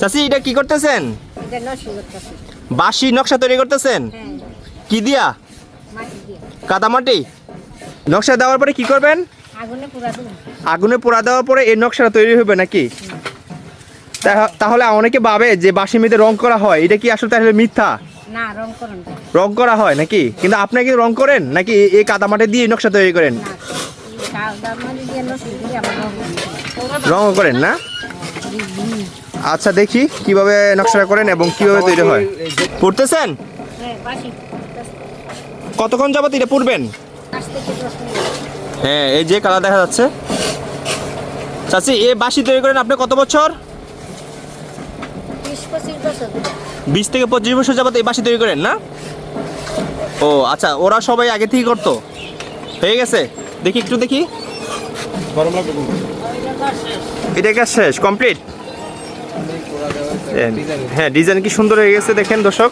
চাচি এটা কি করতেছেন? বাঁশি নকশা তৈরি করতেছেন? হ্যাঁ। কি দিয়া? মাটি কাদামাটি? নকশা দেওয়ার পরে কি করবেন? আগুনে পোড়া দেওয়ার পরে এই নকশাটা তৈরি হবে নাকি? তাহলে অনেকে ভাবে যে বাঁশি মেয়েদের রং করা হয় এটা কি আসলে তাহলে মিথ্যা? রং করা হয় নাকি? কিন্তু আপনি কি রং করেন নাকি এই কাদামাটি দিয়ে নকশা তৈরি করেন? রং করি। রং করেন না? আচ্ছা দেখি কীভাবে নকশাটা করেন এবং কীভাবে তৈরি হয়। পড়তেছেন? কতক্ষণ যাবত এটা পড়বেন? হ্যাঁ এই যে কালার দেখা যাচ্ছে। চাচি এ বাঁশি তৈরি করেন আপনি কত বছর? বিশ থেকে পঁচিশ বছর যাবত এই বাঁশি তৈরি করেন না? ও আচ্ছা ওরা সবাই আগে থেকে করতো? হয়ে গেছে? দেখি একটু দেখি। এটা কাজ শেষ কমপ্লিট? হ্যাঁ ডিজাইন কি সুন্দর হয়ে গেছে দেখেন দর্শক।